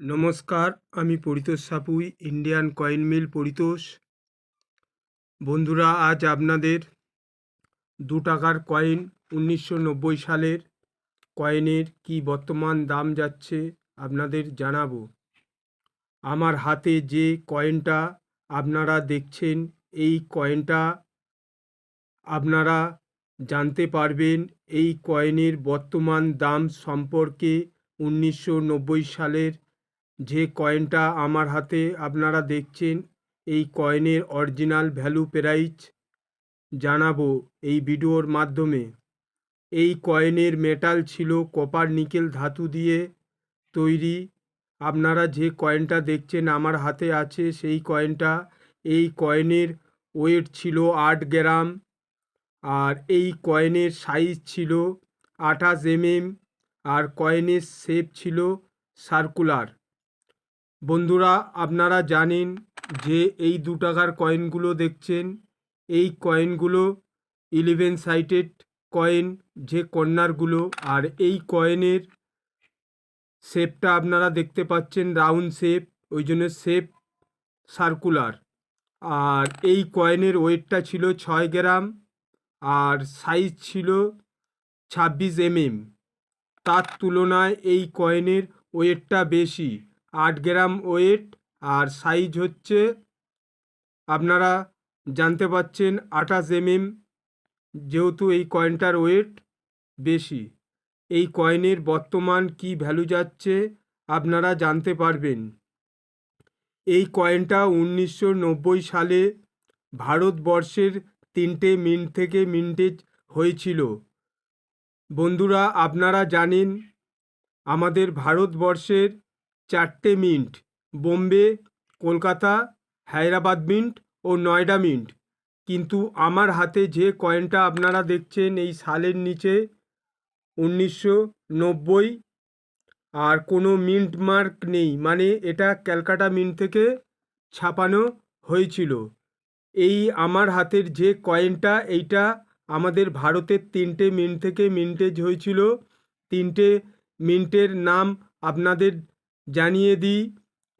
নমস্কার, আমি Paritosh Sapui Indian coin mill Paritosh. বন্ধুরা, আজ আপনাদের দু টাকার কয়েন উনিশশো নব্বই সালের কয়েনের কি বর্তমান দাম যাচ্ছে আপনাদের জানাব। আমার হাতে যে কয়েনটা আপনারা দেখছেন, এই কয়েনটা আপনারা জানতে পারবেন, এই কয়েনের বর্তমান দাম সম্পর্কে উনিশশো নব্বই সালের যে কয়েনটা আমার হাতে আপনারা দেখছেন, এই কয়েনের অরিজিনাল ভ্যালু প্রাইস জানাব এই ভিডিওর মাধ্যমে। এই কয়েনের মেটাল ছিল কপার নিকেল ধাতু দিয়ে তৈরি। আপনারা যে কয়েনটা দেখছেন আমার হাতে আছে, সেই কয়েনটা এই কয়েনের ওয়েট ছিল আট গ্রাম আর এই কয়েনের সাইজ ছিল আঠাশ এমএম আর কয়েনের শেপ ছিল সার্কুলার বন্ধুরা, আপনারা জানেন যে এই দু টাকার কয়েনগুলো দেখছেন? এই কয়েনগুলো ইলেভেন সাইটেড কয়েন যে কর্নারগুলো আর এই কয়েনের শেপটা আপনারা দেখতে পাচ্ছেন রাউন্ড শেপ ওই জন্য শেপ সার্কুলার আর এই কয়েনের ওয়েটটা ছিল ছয় গ্রাম, আর সাইজ ছিল ছাব্বিশ এমএম তার তুলনায় এই কয়েনের ওয়েটটা বেশি। আট গ্রাম ওয়েট, আর সাইজ হচ্ছে, আপনারা জানতে পাচ্ছেন আঠাশ এমএম, যেহেতু এই কয়েনটার ওয়েট বেশি। এই কয়েনের বর্তমান কি ভ্যালু যাচ্ছে, আপনারা জানতে পারবেন। এই কয়েনটা উনিশশো নব্বই সালে ভারতবর্ষের তিনটে মিন্ট থেকে মিন্টেজ হয়েছিল। বন্ধুরা, আপনারা জানেন, আমাদের ভারতবর্ষের চারটে মিন্ট। বোম্বে, কলকাতা, হায়দ্রাবাদ মিন্ট ও নয়ডা মিন্ট। কিন্তু আমার হাতে যে কয়েনটা আপনারা দেখছেন এই সালের নিচে, উনিশশো নব্বই আর কোনো মিন্ট মার্ক নেই। মানে এটা ক্যালকাটা মিন্ট থেকে ছাপানো হয়েছিল। এই আমার হাতের যে কয়েনটা, এইটা আমাদের ভারতের তিনটে মিন্ট থেকে মিন্টেজ হয়েছিল। তিনটে মিন্টের নাম আপনাদের জানিয়ে দিই,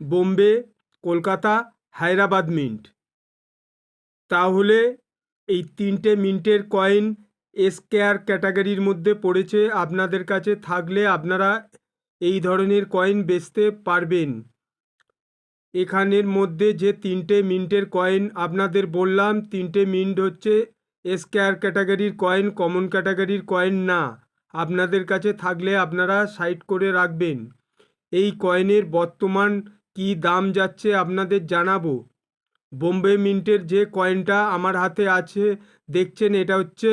বোম্বে, কলকাতা, হায়দ্রাবাদ মিন্ট। তাহলে এই তিনটে মিন্টের কয়েন এসকেয়ার ক্যাটাগরির মধ্যে পড়েছে। আপনাদের কাছে থাকলে আপনারা এই ধরনের কয়েন বেচতে পারবেন। এখানের মধ্যে যে তিনটে মিন্টের কয়েন আপনাদের বললাম, তিনটে মিন্ট হচ্ছে এসকেয়ার ক্যাটাগরির কয়েন, কমন ক্যাটাগরির কয়েন না। আপনাদের কাছে থাকলে আপনারা সাইড করে রাখবেন। এই কয়েনের বর্তমান কি দাম যাচ্ছে আপনাদের জানাব। বোম্বে মিন্টের যে কয়েনটা আমার হাতে আছে, দেখছেন এটা হচ্ছে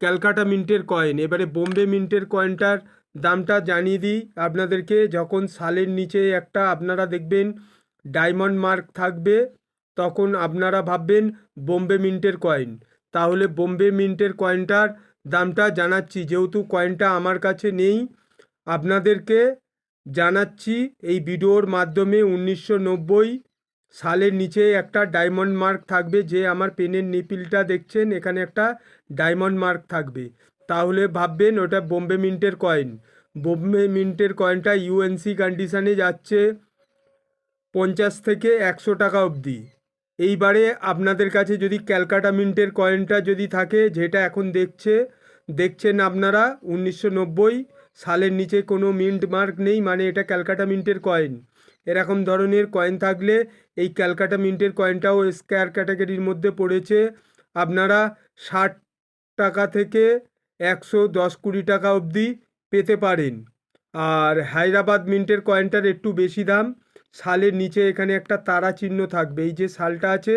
ক্যালকাটা মিন্টের কয়েন। এবারে বোম্বে মিন্টের কয়েনটার দামটা জানিয়ে দিই আপনাদেরকে। যখন সালের নিচে একটা আপনারা দেখবেন ডায়মন্ড মার্ক থাকবে, তখন আপনারা ভাববেন বোম্বে মিন্টের কয়েন। তাহলে বোম্বে মিন্টের কয়েনটার দামটা জানাচ্ছি। যেহেতু কয়েনটা আমার কাছে নেই, আপনাদেরকে জানাচ্ছি, এই ভিডিওর মাধ্যমে উনিশশো নব্বই সালের নিচে একটা ডায়মন্ড মার্ক থাকবে যে আমার পেনের নিপিলটা দেখছেন, এখানে একটা ডায়মন্ড মার্ক থাকবে। তাহলে ভাববেন ওটা বোম্বে মিন্টের কয়েন। বোম্বে মিন্টের কয়েনটা ইউএনসি কন্ডিশানে যাচ্ছে পঞ্চাশ থেকে একশো টাকা অবধি। এইবারে আপনাদের কাছে যদি ক্যালকাটা মিন্টের কয়েনটা যদি থাকে, যেটা এখন দেখছে, দেখছেন আপনারা, উনিশশো নব্বই সালের নিচে কোনো মিন্ট মার্ক নেই মানে এটা ক্যালকাটা মিন্টের কয়েন। এরকম ধরনের কয়েন থাকলে এই ক্যালকাটা মিন্টের কয়েনটাও স্কোয়ার ক্যাটাগরির মধ্যে পড়েছে। আপনারা ষাট টাকা থেকে একশো দশ কুড়ি টাকা অবধি পেতে পারেন। আর হায়দ্রাবাদ মিন্টের কয়েনটার একটু বেশি দাম। সালের নিচে এখানে একটা তারা চিহ্ন থাকবে। এই যে সালটা আছে,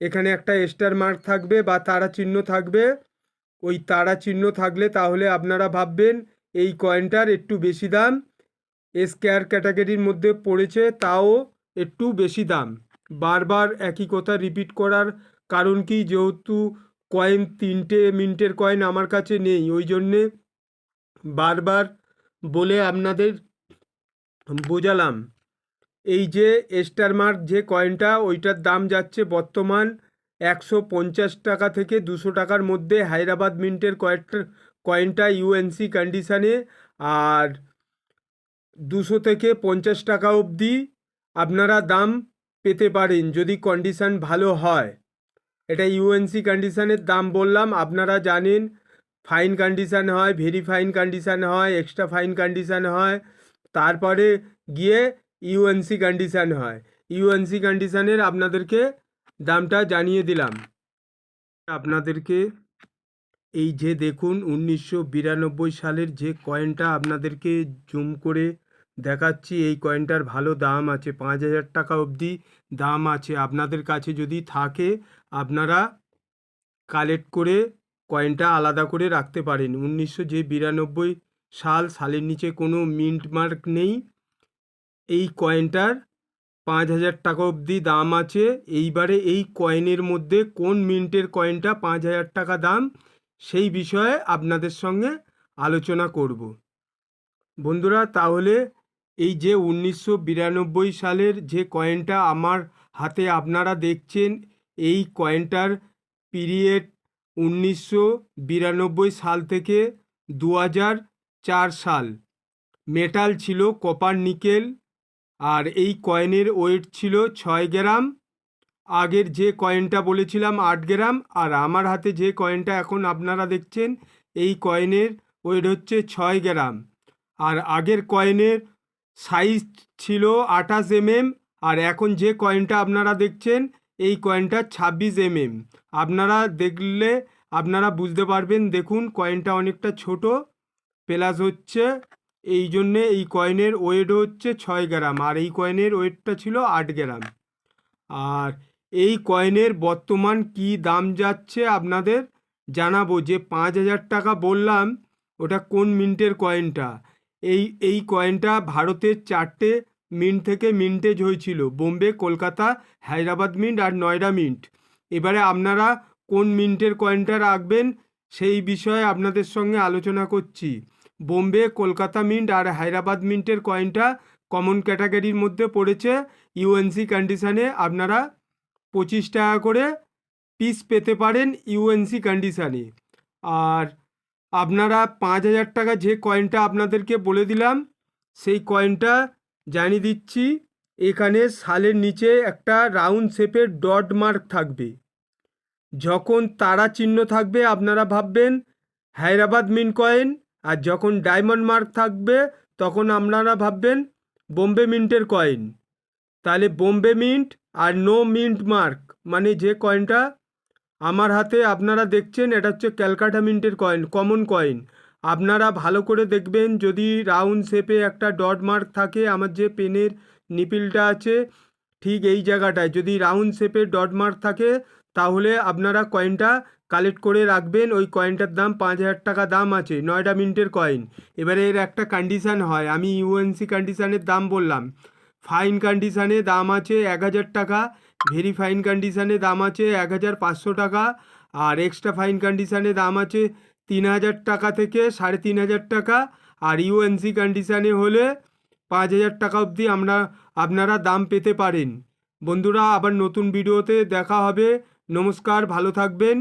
এখানে একটা স্টার মার্ক থাকবে বা তারা চিহ্ন থাকবে। ওই তারা চিহ্ন থাকলে তাহলে আপনারা ভাববেন এই কয়েনটার একটু বেশি দাম স্কোয়ার ক্যাটাগরির মধ্যে পড়েছে তাও একটু বেশি দাম। বারবার একই কথা রিপিট করার কারণ কি? যেহেতু কয়েন তিনটে মিন্টের কয়েন আমার কাছে নেই, ওই জন্যে বারবার বলে আপনাদের বোঝালাম। এই যে স্টার মার্ক যে কয়েনটা ওইটার দাম যাচ্ছে বর্তমান একশো পঞ্চাশ টাকা থেকে দুশো টাকার মধ্যে হায়দ্রাবাদ মিন্টের কয়েকটা কয়েনটা ইউএনসি কন্ডিশানে আর দুশো থেকে পঞ্চাশ টাকা অবধি আপনারা দাম পেতে পারেন যদি কন্ডিশান ভালো হয়। এটা ইউএনসি কন্ডিশানের দাম বললাম, আপনারা জানেন ফাইন কন্ডিশান হয় ভেরি ফাইন কন্ডিশান হয় এক্সট্রা ফাইন কন্ডিশান হয়, তারপরে গিয়ে ইউএনসি কন্ডিশান হয়। ইউএনসি কন্ডিশানের আপনাদেরকে দামটা জানিয়ে দিলাম। আপনাদেরকে এই যে দেখুন, উনিশশো বিরানব্বই সালের যে কয়েনটা আপনাদেরকে জুম করে দেখাচ্ছি, এই কয়েনটার ভালো দাম আছে পাঁচ হাজার টাকা অবধি। দাম আছে আপনাদের কাছে যদি থাকে, আপনারা কালেক্ট করে কয়েনটা আলাদা করে রাখতে পারেন। উনিশশো যে বিরানব্বই সাল, সালের নিচে কোনো মিন্ট মার্ক নেই। এই কয়েনটার পাঁচ হাজার টাকা অবধি দাম আছে। এইবারে এই কয়েনের মধ্যে কোন মিন্টের কয়েনটা পাঁচ হাজার টাকা দাম সেই বিষয়ে আপনাদের সঙ্গে আলোচনা করব। বন্ধুরা, তাহলে এই যে উনিশশো বিরানব্বই সালের যে কয়েনটা আমার হাতে আপনারা দেখছেন, এই কয়েনটার পিরিয়ড উনিশশো বিরানব্বই সাল থেকে দু চার সাল। মেটাল ছিল, কপার, নিকেল, আর এই কয়েনের ওয়েট ছিল ছয় গ্রাম। আগের যে কয়েনটা বলেছিলাম আট গ্রাম আর আমার হাতে যে কয়েনটা এখন আপনারা দেখছেন, এই কয়েনের ওয়েট হচ্ছে ছয় গ্রাম। আর আগের কয়েনের সাইজ ছিল আঠাশ এমএম আর এখন যে কয়েনটা আপনারা দেখছেন, এই কয়েনটা ছাব্বিশ এমএম। আপনারা দেখলে আপনারা বুঝতে পারবেন, দেখুন কয়েনটা অনেকটা ছোট, প্লাস হচ্ছে এই জন্যে এই কয়েনের ওয়েট হচ্ছে ছয় গ্রাম আর এই কয়েনের ওয়েটটা ছিল আট গ্রাম। আর এই কয়েনের বর্তমান কি দাম যাচ্ছে আপনাদের? জানাব যে পাঁচ হাজার টাকা বললাম, ওটা কোন মিন্টের কয়েনটা? এই এই কয়েনটা ভারতের চারটে মিন্ট থেকে মিন্টেজ হয়েছিল, বোম্বে, কলকাতা, হায়দ্রাবাদ মিন্ট আর নয়ডা মিন্ট। এবারে আপনারা কোন মিন্টের কয়েনটা রাখবেন সেই বিষয়ে আপনাদের সঙ্গে আলোচনা করছি। বোম্বে, কলকাতা মিন্ট আর হায়দ্রাবাদ মিন্টের কয়েনটা কমন ক্যাটাগরির মধ্যে পড়েছে ইউএনসি কন্ডিশানে আপনারা পঁচিশ টাকা করে পিস পেতে পারেন ইউএনসি কন্ডিশানে। আর আপনারা পাঁচ হাজার টাকা যে কয়েনটা আপনাদেরকে বলে দিলাম, সেই কয়েনটা জানিয়ে দিচ্ছি, এখানে সালের নিচে একটা রাউন্ড শেপের ডট মার্ক থাকবে। যখন তারা চিহ্ন থাকবে, আপনারা ভাববেন হায়দ্রাবাদ মিন্ট কয়েন, আর যখন ডায়মন্ড মার্ক থাকবে, তখন আপনারা ভাববেন বোম্বে মিন্টের কয়েন। তাহলে বোম্বে মিন্ট আর নো মিন্ট মার্ক মানে যে কয়েনটা আমার হাতে আপনারা দেখছেন, এটা হচ্ছে ক্যালকাটা মিন্টের কয়েন কমন কয়েন আপনারা ভালো করে দেখবেন, যদি রাউন্ড শেপে একটা ডট মার্ক থাকে, আমার যে পেনের নিপিলটা আছে, ঠিক এই জায়গাটায়। যদি রাউন্ড শেপে ডট মার্ক থাকে, তাহলে আপনারা কয়েনটা কালেক্ট করে রাখবেন। ওই কয়েনটার দাম পাঁচ হাজার টাকা দাম আছে, নয়ডা মিন্টের কয়েন এবারে এর একটা কন্ডিশান হয়, আমি ইউএনসি কন্ডিশানের দাম বললাম। ফাইন কন্ডিশানে দাম আছে এক হাজার টাকা, ভেরি ফাইন কন্ডিশানে দাম আছে এক হাজার পাঁচশো টাকা, আর এক্সট্রা ফাইন কন্ডিশানে দাম আছে তিন হাজার টাকা থেকে সাড়ে তিন হাজার টাকা, আর ইউএনসি কন্ডিশানে হলে পাঁচ হাজার টাকা অবধি আমরা, আপনারা দাম পেতে পারেন। বন্ধুরা, আবার নতুন ভিডিওতে দেখা হবে। নমস্কার, ভালো থাকবেন।